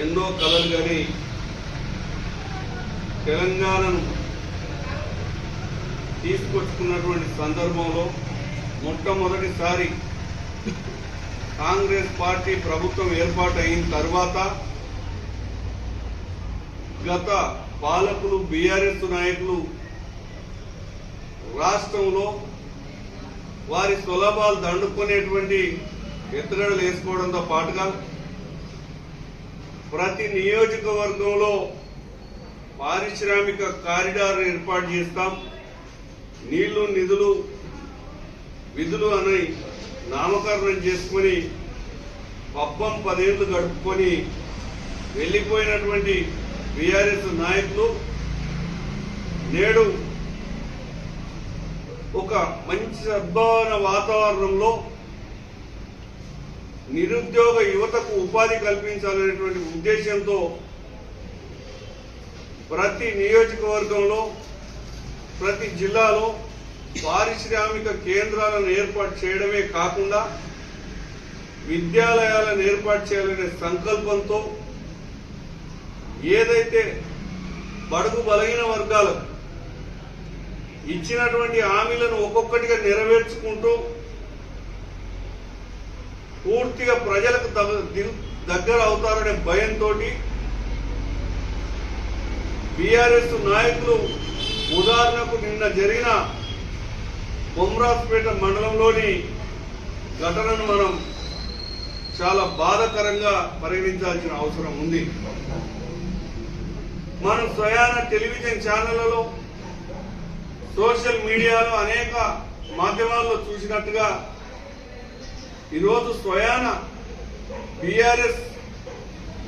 ఎన్నో కలలు కానీ తెలంగాణను తీసుకొచ్చుకున్నటువంటి సందర్భంలో మొట్టమొదటిసారి కాంగ్రెస్ పార్టీ ప్రభుత్వం ఏర్పాటైన తర్వాత గత పాలకులు బీఆర్ఎస్ నాయకులు రాష్ట్రంలో వారి సులభాలు దండుకునేటువంటి ఎత్తుగడలు వేసుకోవడంతో పాటుగా ప్రతి నియోజకవర్గంలో పారిశ్రామిక కారిడార్ ఏర్పాటు చేస్తాం. నీళ్ళు నిధులు విధులు అని నామకరణం చేసుకొని పబ్బం పదేళ్ళు గడుపుకొని వెళ్ళిపోయినటువంటి బీఆర్ఎస్ నాయకులు నేడు ఒక మంచి సద్భావన వాతావరణంలో నిరుద్యోగ యువతకు ఉపాధి కల్పించాలనేటువంటి ఉద్దేశంతో ప్రతి నియోజకవర్గంలో ప్రతి జిల్లాలో పారిశ్రామిక కేంద్రాలను ఏర్పాటు చేయడమే కాకుండా విద్యాలయాలను ఏర్పాటు చేయాలనే సంకల్పంతో ఏదైతే బడుగు బలహీన వర్గాలకు ఇచ్చినటువంటి హామీలను ఒక్కొక్కటిగా నెరవేర్చుకుంటూ పూర్తిగా ప్రజలకు దగ్గర అవుతారనే భయంతో బీఆర్ఎస్ నాయకులు ఉదాహరణకు నిన్న జరిగిన బొమ్రాజ్పేట మండలంలోని ఘటనను మనం చాలా బాధాకరంగా పరిగణించాల్సిన అవసరం ఉంది. మనం స్వయాన టెలివిజన్ ఛానళ్ళలో సోషల్ మీడియాలో అనేక మాధ్యమాల్లో చూసినట్టుగా ఈరోజు స్వయాన బీఆర్ఎస్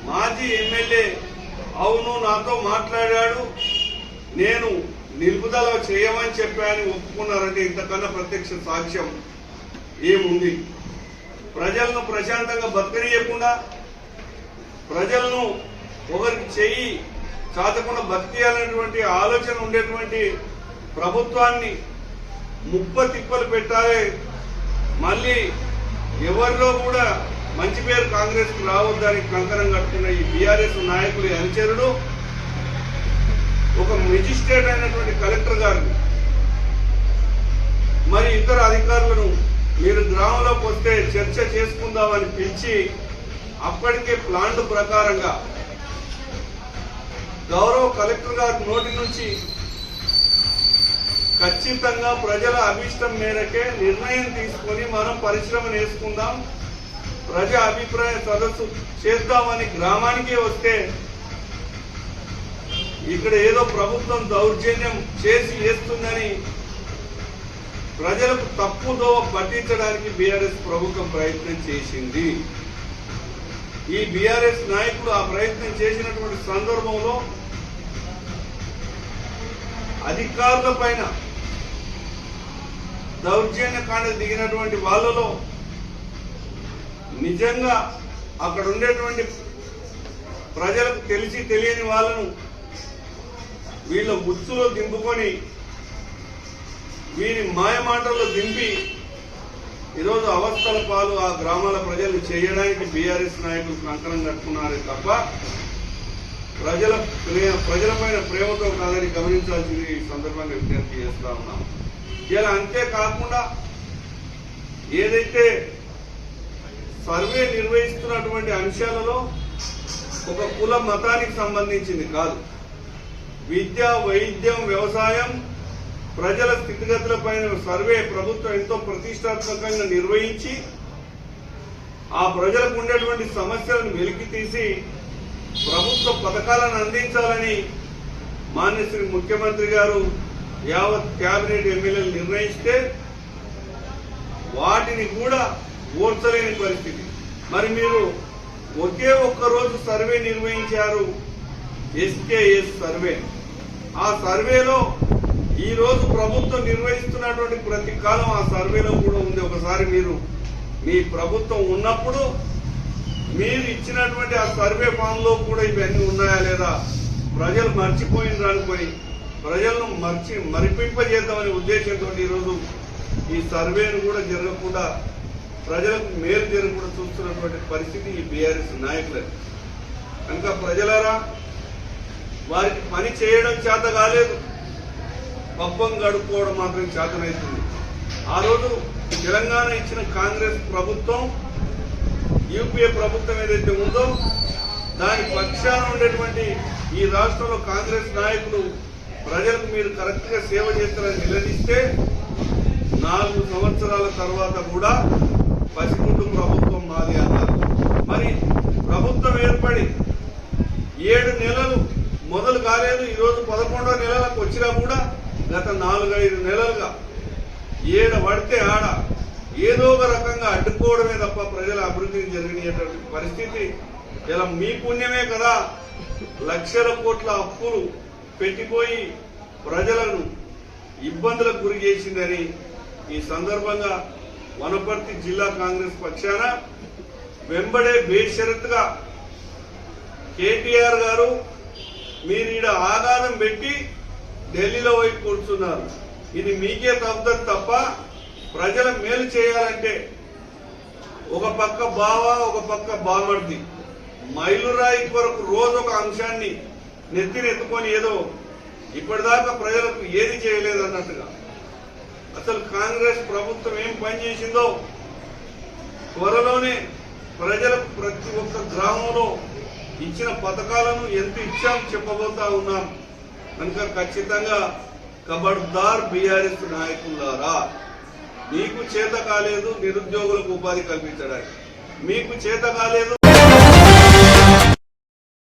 మాజీ ఎమ్మెల్యే అవును నాతో మాట్లాడాడు. నేను నిలుపుదల చేయమని చెప్పాను ఒప్పుకున్నారంటే ఇంతకన్నా ప్రత్యక్ష సాక్ష్యం ఏముంది? ప్రజలను ప్రశాంతంగా బతకనీయకుండా ప్రజలను ఒకరికి చెయ్యి చాచకుండా బతికేయాలనేటువంటి ఆలోచన ఉండేటువంటి ప్రభుత్వాన్ని ముప్ప తిప్పలు పెట్టాలి. మళ్ళీ ఎవరిలో కూడా మంచి పేరు కాంగ్రెస్కు రావద్దని కంకణం కట్టుకున్న ఈ బీఆర్ఎస్ నాయకుడి అనుచరుడు ఒక మెజిస్ట్రేట్ అయినటువంటి కలెక్టర్ గారిని మరి ఇతర అధికారులను మీరు గ్రామంలోకి వస్తే చర్చ చేసుకుందామని పిలిచి అప్పటికే ప్లాన్లు ప్రకారంగా గౌరవ కలెక్టర్ గారి నోటి నుంచి ఖచ్చితంగా ప్రజల అభిష్టం మేరకే నిర్ణయం తీసుకొని మనం పరిశ్రమను వేసుకుందాం ప్రజా అభిప్రాయ సదస్సు చేద్దామని గ్రామానికే వస్తే ఇక్కడ ఏదో ప్రభుత్వం దౌర్జన్యం చేసి వేస్తుందని ప్రజలకు తప్పుదోవ పట్టించడానికి బీఆర్ఎస్ ప్రభుత్వం ప్రయత్నం చేసింది. ఈ బీఆర్ఎస్ నాయకులు ఆ ప్రయత్నం చేసినటువంటి సందర్భంలో అధికారుల పైన దౌర్జన్య కాండ దిగినటువంటి వాళ్ళలో నిజంగా అక్కడ ఉండేటువంటి ప్రజలకు తెలిసి తెలియని వాళ్ళను వీళ్ళ ఉచ్చులో దింపుకొని వీరి మాయమాటల్లో దింపి ఈరోజు అవస్థల పాలు ఆ గ్రామాల ప్రజలు చేయడానికి బీఆర్ఎస్ నాయకులు కంకణం కట్టుకున్నారే తప్ప ప్రజల ప్రే- ప్రజలపైన ప్రేమతో కాదని గమనించాల్సింది ఈ సందర్భంగా విజ్ఞప్తి చేస్తా ఉన్నాం. ఇలా అంతేకాకుండా ఏదైతే సర్వే నిర్వహిస్తున్నటువంటి అంశాలలో ఒక కుల మతానికి సంబంధించింది కాదు. విద్య వైద్యం వ్యవసాయం ప్రజల స్థితిగతులపైన సర్వే ప్రభుత్వం ఎంతో ప్రతిష్టాత్మకంగా నిర్వహించి ఆ ప్రజలకు ఉండేటువంటి సమస్యలను వెలికి తీసి ప్రభుత్వ పథకాలను అందించాలని మాన్య శ్రీ ముఖ్యమంత్రి గారు యావత్ కేబినెట్ ఎమ్మెల్యేలు నిర్ణయిస్తే వాటిని కూడా ఓర్చలేని పరిస్థితి. మరి మీరు ఒకే ఒక్క రోజు సర్వే నిర్వహించారు? SKS survey. ఆ సర్వేలో ఈ రోజు ప్రభుత్వం నిర్వహిస్తున్నటువంటి ప్రతి కాలం ఆ సర్వేలో కూడా ఉంది. ఒకసారి మీరు మీ ప్రభుత్వం ఉన్నప్పుడు మీరు ఇచ్చినటువంటి ఆ సర్వే ఫామ్లో కూడా ఇవన్నీ ఉన్నాయా లేదా? ప్రజలు మర్చిపోయింది అనుకొని ప్రజలను మర్చి మరిపింపజేద్దామనే ఉద్దేశంతో ఈరోజు ఈ సర్వేను కూడా జరగకుండా ప్రజలకు మేలు జరగకుండా చూస్తున్నటువంటి పరిస్థితి ఈ బీఆర్ఎస్ నాయకులది. కనుక ప్రజలరా వారికి పని చేయడం చేత కాలేదు. పబ్బం గడుపుకోవడం మాత్రం చేతనవుతుంది ఆ రోజు తెలంగాణ ఇచ్చిన కాంగ్రెస్ ప్రభుత్వం యూపీఏ ప్రభుత్వం ఏదైతే ఉందో దాని పక్షాన ఉండేటువంటి ఈ రాష్ట్రంలో కాంగ్రెస్ నాయకులు ప్రజలకు మీరు కరెక్ట్గా సేవ చేస్తారని నిలదీస్తే నాలుగు సంవత్సరాల తర్వాత కూడా పసిగుంటు ప్రభుత్వం మాది అన్నారు. మరి ప్రభుత్వం ఏర్పడి ఏడు నెలలు మొదలు కాలేదు ఈరోజు పదకొండో నెలలకు వచ్చినా కూడా గత నాలుగైదు నెలలుగా ఏడ పడితే ఆడ ఏదో ఒక రకంగా అడ్డుకోవడమే తప్ప ప్రజల అభివృద్ధికి జరిగినటువంటి పరిస్థితి. ఇలా మీ పుణ్యమే కదా. లక్షల కోట్ల అప్పులు పెట్టిపోయి ప్రజలను ఇబ్బందులకు గురి చేసిందని ఈ సందర్భంగా వనపర్తి జిల్లా కాంగ్రెస్ పక్షాన వెంబడే బేషరత్తుగా కేటీఆర్ గారు మీరు ఈడ ఆదానం పెట్టి ఢిల్లీలో వైపు కూర్చున్నారు. ఇది మీకే తప్పదు తప్ప ప్రజల మేలు చేయాలంటే ఒక పక్క బావ ఒక పక్క బామర్ది. మైలురాయి కొరకు రోజు ఒక అంశాన్ని నెత్తినెత్తుకొని ఏదో ఇప్పటిదాకా ప్రజలకు ఏది చేయలేదు అన్నట్టుగా. అసలు కాంగ్రెస్ ప్రభుత్వం ఏం పని చేసిందో త్వరలోనే ప్రజలకు ప్రతి ఒక్క గ్రామంలో ఇచ్చిన పథకాలను ఎంత ఇచ్చాం చెప్పబోతా ఉన్నాం. కనుక ఖచ్చితంగా కబడ్దార్ బీఆర్ఎస్ నాయకులారా మీకు చేత కాలేదు నిరుద్యోగులకు ఉపాధి కల్పించడానికి. మీకు చేత కాలేదు